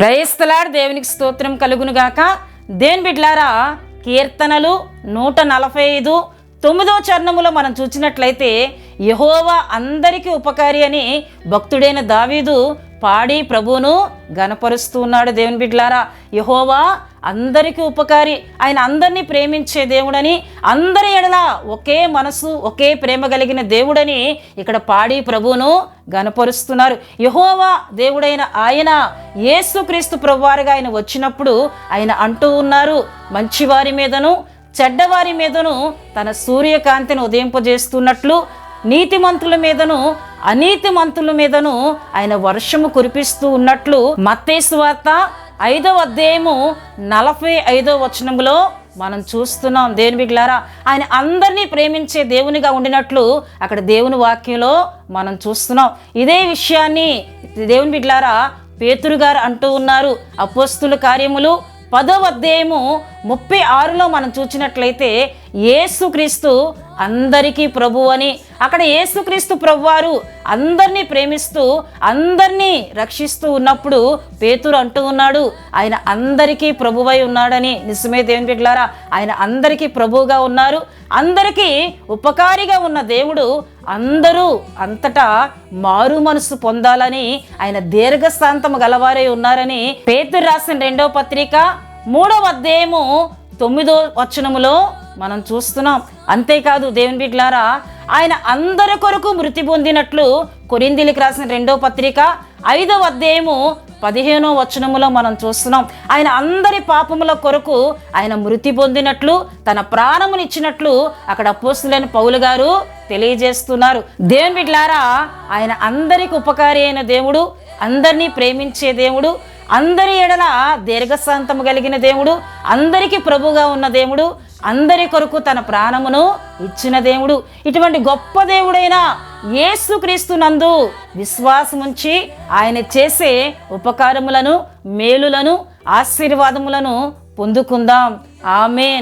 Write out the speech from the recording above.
ప్రయస్తలాడు దేవునికి స్తోత్రం కలుగును గాక. దేని బిడ్లారా కీర్తనలు నూట నలభై ఐదు తొమ్మిదో చరణములో మనం చూసినట్లయితే యహోవా అందరికీ ఉపకారి అని భక్తుడైన దావీదు పాడి ప్రభువును గనపరుస్తూ ఉన్నాడు దేవుని బిడ్లారా. యహోవా అందరికీ ఉపకారి. ఆయన అందరినీ ప్రేమించే దేవుడని అందరి ఎడల ఒకే మనసు ఒకే ప్రేమ కలిగిన దేవుడని ఇక్కడ పాడి ప్రభువును గనపరుస్తున్నారు. యహోవా దేవుడైన ఆయన యేసుక్రీస్తు ప్రభువారుగా ఆయన వచ్చినప్పుడు ఆయన అంటూ ఉన్నారు మంచివారి మీదను చెడ్డవారి మీదను తన సూర్యకాంతిని ఉదయింపజేస్తున్నట్లు నీతిమంతుల మీదను అనీతిమంతుల మీదను ఆయన వర్షము కురిపిస్తూ ఉన్నట్లు మత్తేసు వార్త ఐదవ అధ్యాయము నలభై ఐదవ వచనములో మనం చూస్తున్నాం. దేవుని బిడ్లారా ఆయన అందరినీ ప్రేమించే దేవునిగా ఉండినట్లు అక్కడ దేవుని వాక్యంలో మనం చూస్తున్నాం. ఇదే విషయాన్ని దేవుని బిడ్లారా పేతురు గారు అంటూ ఉన్నారు. అపోస్తుల కార్యములు పదవ అధ్యాయము ముప్పై ఆరులో మనం చూసినట్లయితే యేసుక్రీస్తు అందరికీ ప్రభు అని అక్కడ యేసుక్రీస్తు ప్రభువారు అందరినీ ప్రేమిస్తూ అందరినీ రక్షిస్తూ ఉన్నప్పుడు పేతురు అంటూ ఉన్నాడు ఆయన అందరికీ ప్రభువై ఉన్నాడని నిజమే దేవుని బిడ్డలారా ఆయన అందరికీ ప్రభువుగా ఉన్నారు. అందరికీ ఉపకారిగా ఉన్న దేవుడు అందరూ అంతటా మారు మనసు పొందాలని ఆయన దీర్ఘశాంతము గలవారై ఉన్నారని పేతురు రాసిన రెండవ పత్రిక మూడవ అధ్యాయము తొమ్మిదో వచనములో మనం చూస్తున్నాం. అంతేకాదు దేవుని బిడ్లారా ఆయన అందరి కొరకు మృతి పొందినట్లు కొరిందిలికి రాసిన రెండో పత్రిక ఐదవ అధ్యాయము పదిహేనో వచనములో మనం చూస్తున్నాం. ఆయన అందరి పాపముల కొరకు ఆయన మృతి పొందినట్లు తన ప్రాణమునిచ్చినట్లు అక్కడ అపోస్తులైన పౌలు గారు తెలియజేస్తున్నారు. దేవుని బిడ్లారా ఆయన అందరికి ఉపకారి అయిన దేవుడు అందరినీ ప్రేమించే దేవుడు అందరి ఎడల దీర్ఘశాంతము కలిగిన దేవుడు అందరికీ ప్రభుగా ఉన్న దేవుడు అందరి కొరకు తన ప్రాణమును ఇచ్చిన దేవుడు. ఇటువంటి గొప్ప దేవుడైన యేసుక్రీస్తు నందు విశ్వాసముంచి ఆయన చేసే ఉపకారములను మేలులను ఆశీర్వాదములను పొందుకుందాం. ఆమె